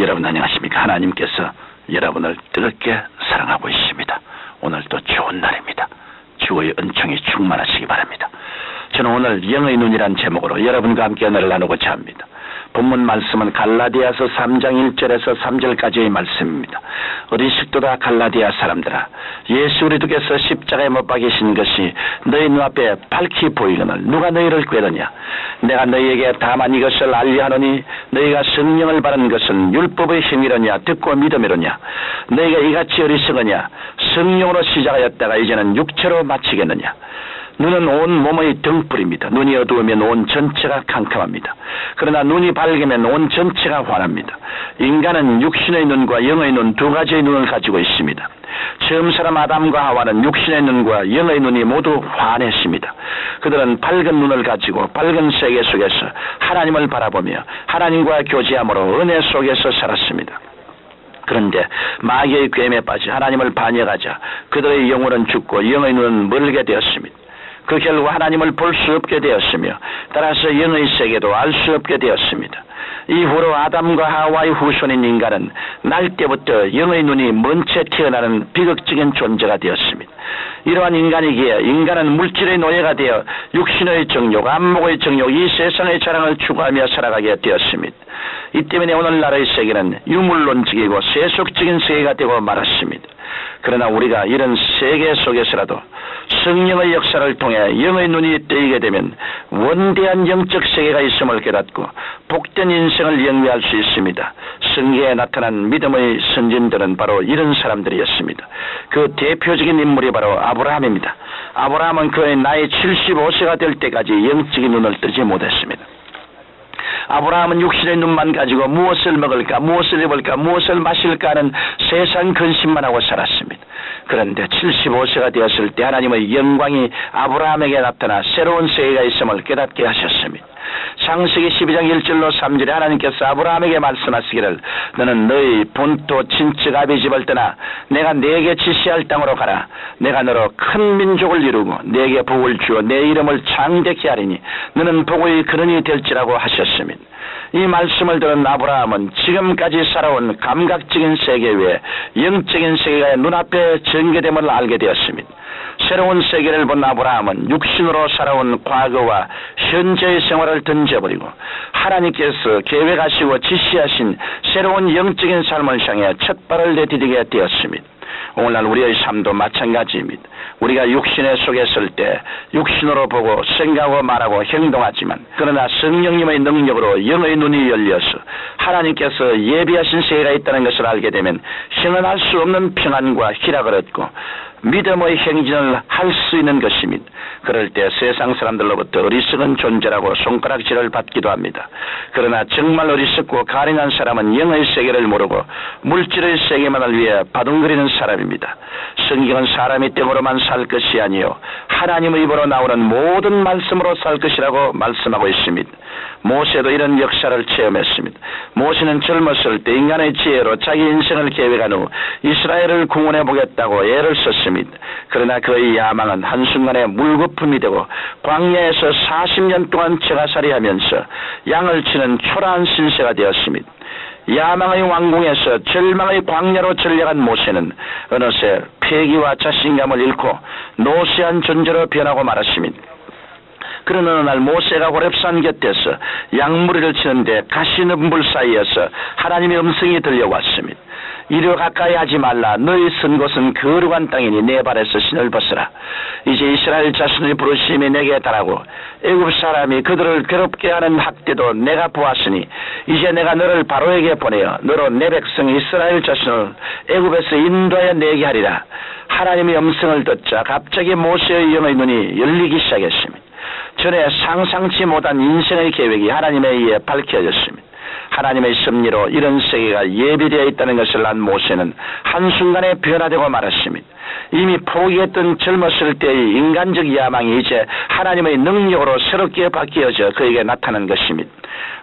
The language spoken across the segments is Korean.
여러분 안녕하십니까? 하나님께서 여러분을 뜨겁게 사랑하고 있습니다. 오늘도 좋은 날입니다. 주의 은총이 충만하시기 바랍니다. 저는 오늘 영의 눈이란 제목으로 여러분과 함께 은혜를 나누고자 합니다. 본문 말씀은 갈라디아서 3장 1절에서 3절까지의 말씀입니다. 어리석도 다 갈라디아 사람들아 예수 그리스도께서 십자가에 못 박이신 것이 너희 눈앞에 밝히 보이거늘 누가 너희를 꾀느냐 내가 너희에게 다만 이것을 알리하노니 너희가 성령을 받은 것은 율법의 힘이로냐 듣고 믿음이로냐 너희가 이같이 어리석으냐 성령으로 시작하였다가 이제는 육체로 마치겠느냐 눈은 온 몸의 등불입니다. 눈이 어두우면 온 전체가 캄캄합니다. 그러나 눈이 밝으면 온 전체가 환합니다. 인간은 육신의 눈과 영의 눈 두 가지의 눈을 가지고 있습니다. 처음 사람 아담과 하와는 육신의 눈과 영의 눈이 모두 환했습니다. 그들은 밝은 눈을 가지고 밝은 세계 속에서 하나님을 바라보며 하나님과 교제함으로 은혜 속에서 살았습니다. 그런데 마귀의 괴임에 빠져 하나님을 반역하자 그들의 영혼은 죽고 영의 눈은 멀게 되었습니다. 그 결과 하나님을 볼 수 없게 되었으며 따라서 영의 세계도 알 수 없게 되었습니다. 이후로 아담과 하와의 후손인 인간은 날 때부터 영의 눈이 먼채 태어나는 비극적인 존재가 되었습니다. 이러한 인간이기에 인간은 물질의 노예가 되어 육신의 정욕, 안목의 정욕, 이 세상의 자랑을 추구하며 살아가게 되었습니다. 이 때문에 오늘날의 세계는 유물론적이고 세속적인 세계가 되고 말았습니다. 그러나 우리가 이런 세계 속에서라도 성령의 역사를 통해 영의 눈이 뜨이게 되면 원대한 영적 세계가 있음을 깨닫고 복된 인생을 영위할 수 있습니다. 성계에 나타난 믿음의 선진들은 바로 이런 사람들이었습니다. 그 대표적인 인물이 바로 아브라함입니다. 아브라함은 그의 나이 75세가 될 때까지 영적인 눈을 뜨지 못했습니다. 아브라함은 육신의 눈만 가지고 무엇을 먹을까, 무엇을 입을까, 무엇을 마실까 하는 세상 근심만 하고 살았습니다. 그런데 75세가 되었을 때 하나님의 영광이 아브라함에게 나타나 새로운 세계가 있음을 깨닫게 하셨습니다. 창세기 12장 1절로 3절에 하나님께서 아브라함에게 말씀하시기를 너는 너희 본토 친척 아비 집을 떠나 내가 네게 지시할 땅으로 가라 내가 너로 큰 민족을 이루고 네게 복을 주어 내 이름을 창대케 하리니 너는 복의 근원이 될지라고 하셨습니다. 이 말씀을 들은 아브라함은 지금까지 살아온 감각적인 세계 외에 영적인 세계가 눈앞에 전개됨을 알게 되었습니다. 새로운 세계를 본 아브라함은 육신으로 살아온 과거와 현재의 생활을 던져버리고 하나님께서 계획하시고 지시하신 새로운 영적인 삶을 향해 첫 발을 내디디게 되었습니다. 오늘날 우리의 삶도 마찬가지입니다. 우리가 육신의 속에 있을 때 육신으로 보고 생각하고 말하고 행동하지만 그러나 성령님의 능력으로 영의 눈이 열려서 하나님께서 예비하신 세계가 있다는 것을 알게 되면 형언할 수 없는 평안과 희락을 얻고 믿음의 행진을 할 수 있는 것입니다. 그럴 때 세상 사람들로부터 어리석은 존재라고 손가락질을 받기도 합니다. 그러나 정말 어리석고 가능한 사람은 영의 세계를 모르고 물질의 세계만을 위해 바둥거리는 사람입니다. 성경은 사람이 땡으로만 살 것이 아니요 하나님의 입으로 나오는 모든 말씀으로 살 것이라고 말씀하고 있습니다. 모세도 이런 역사를 체험했습니다. 모세는 젊었을 때 인간의 지혜로 자기 인생을 계획한 후 이스라엘을 구원해 보겠다고 애를 썼습니다. 그러나 그의 야망은 한순간에 물거품이 되고 광야에서 40년 동안 제가살이 하면서 양을 치는 초라한 신세가 되었습니다. 야망의 왕궁에서 절망의 광야로 전려간 모세는 어느새 폐기와 자신감을 잃고 노쇠한 존재로 변하고 말았습니다. 그런 어느 날 모세가 호랩산 곁에서 양무리를 치는데 가시는 물 사이에서 하나님의 음성이 들려왔습니다. 이리 가까이 하지 말라. 너희 쓴 곳은 거룩한 땅이니 내 발에서 신을 벗으라. 이제 이스라엘 자신의 부르심이 내게 달하고 애굽 사람이 그들을 괴롭게 하는 학대도 내가 보았으니 이제 내가 너를 바로에게 보내어 너로 내 백성 이스라엘 자신을 애굽에서 인도하여 내게 하리라. 하나님의 음성을 듣자 갑자기 모세의 영의 눈이 열리기 시작했습니다. 전에 상상치 못한 인생의 계획이 하나님에 의해 밝혀졌습니다. 하나님의 섭리로 이런 세계가 예비되어 있다는 것을 안 모세는 한순간에 변화되고 말았습니다. 이미 포기했던 젊었을 때의 인간적 야망이 이제 하나님의 능력으로 새롭게 바뀌어져 그에게 나타난 것입니다.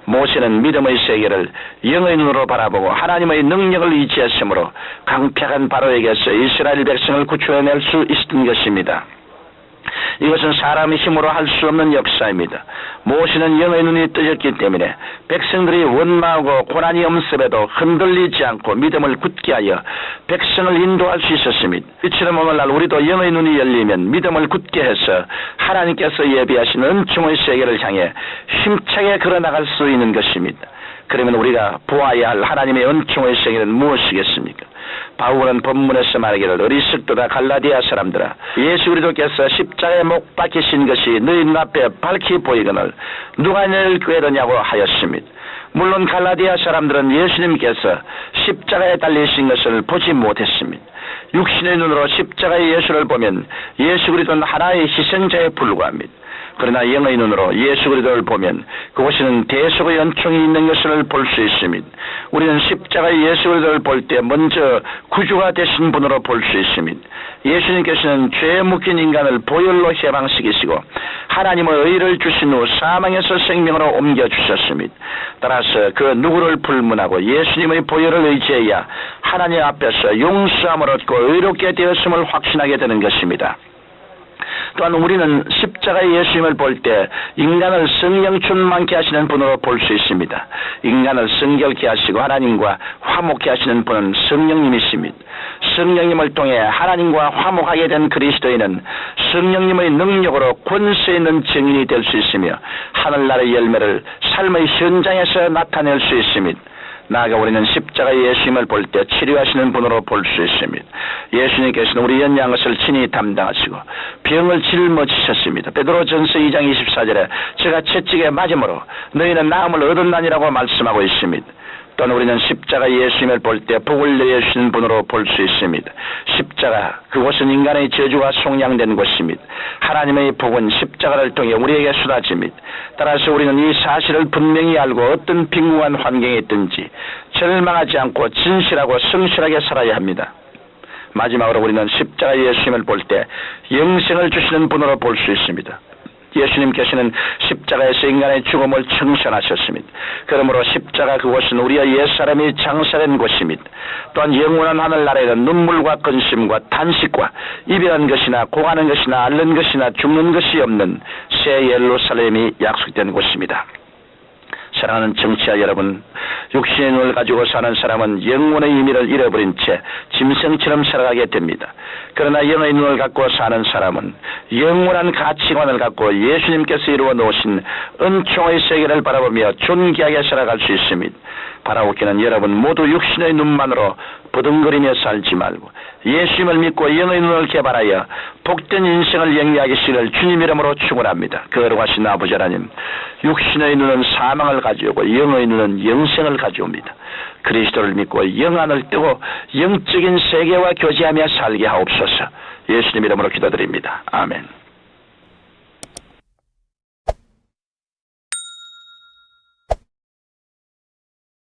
모세는 믿음의 세계를 영의 눈으로 바라보고 하나님의 능력을 의지했으므로 강팍한 바로에게서 이스라엘 백성을 구출해낼 수 있었던 것입니다. 이것은 사람의 힘으로 할 수 없는 역사입니다. 모시는 영의 눈이 뜨졌기 때문에 백성들이 원망하고 고난이 엄습에도 흔들리지 않고 믿음을 굳게 하여 백성을 인도할 수 있었습니다. 이처럼 오늘날 우리도 영의 눈이 열리면 믿음을 굳게 해서 하나님께서 예비하신 은총의 세계를 향해 힘차게 걸어나갈 수 있는 것입니다. 그러면 우리가 보아야 할 하나님의 은총의 세계는 무엇이겠습니까? 바울은 본문에서 말하기를 어리석도다 갈라디아 사람들아 예수 그리스도께서 십자가에 못 박히신 것이 너희 눈앞에 밝히 보이거늘 누가 너를 꾀느냐고 하였습니다. 물론 갈라디아 사람들은 예수님께서 십자가에 달리신 것을 보지 못했습니다. 육신의 눈으로 십자가의 예수를 보면 예수 그리스도는 하나의 희생자에 불과합니다. 그러나 영의 눈으로 예수 그리스도를 보면 그곳에는 대속의 연총이 있는 것을 볼 수 있습니다. 우리는 십자가의 예수 그리스도를 볼 때 먼저 구주가 되신 분으로 볼 수 있습니다. 예수님께서는 죄에 묶인 인간을 보혈로 해방시키시고 하나님의 의를 주신 후 사망에서 생명으로 옮겨 주셨습니다. 따라서 그 누구를 불문하고 예수님의 보혈을 의지해야 하나님 앞에서 용서함을 얻고 의롭게 되었음을 확신하게 되는 것입니다. 또한 우리는 십자가의 예수님을 볼 때 인간을 성령 충만케 하시는 분으로 볼 수 있습니다. 인간을 성결케 하시고 하나님과 화목케 하시는 분은 성령님이십니다. 성령님을 통해 하나님과 화목하게 된 그리스도인은 성령님의 능력으로 권세 있는 증인이 될 수 있으며 하늘나라의 열매를 삶의 현장에서 나타낼 수 있습니다. 나아가 우리는 십자가 예수님을 볼 때 치료하시는 분으로 볼 수 있습니다. 예수님께서는 우리 연양 것을 친히 담당하시고 병을 짊어지셨습니다. 베드로 전서 2장 24절에 제가 채찍에 맞음으로 너희는 나음을 얻었나니라고 말씀하고 있습니다. 또는 우리는 십자가 예수님을 볼 때 복을 내주시는 분으로 볼 수 있습니다. 십자가 그곳은 인간의 저주가 송양된 곳입니다. 하나님의 복은 십자가를 통해 우리에게 쏟아집니다. 따라서 우리는 이 사실을 분명히 알고 어떤 빈궁한 환경에 있든지 절망하지 않고 진실하고 성실하게 살아야 합니다. 마지막으로 우리는 십자가 예수님을 볼 때 영생을 주시는 분으로 볼 수 있습니다. 예수님께서는 십자가에서 인간의 죽음을 청산하셨습니다. 그러므로 십자가 그곳은 우리의 옛사람이 장사된 곳입니다. 또한 영원한 하늘나라에는 눈물과 근심과 탄식과 이별한 것이나 고하는 것이나 앓는 것이나 죽는 것이 없는 새 예루살렘이 약속된 곳입니다. 사랑하는 정치자 여러분, 육신의 눈을 가지고 사는 사람은 영혼의 의미를 잃어버린 채 짐승처럼 살아가게 됩니다. 그러나 영의 눈을 갖고 사는 사람은 영원한 가치관을 갖고 예수님께서 이루어 놓으신 은총의 세계를 바라보며 존귀하게 살아갈 수 있습니다. 바라옵기는 여러분 모두 육신의 눈만으로 부둥거리며 살지 말고 예수님을 믿고 영의 눈을 개발하여 복된 인생을 영위하기시를 주님 이름으로 축원합니다. 거룩하신 아버지 하나님 육신의 눈은 사망을 가져오고 영의 눈은 영생을 가져옵니다. 그리스도를 믿고 영안을 뜨고 영적인 세계와 교제하며 살게 하옵소서 예수님 이름으로 기도드립니다. 아멘.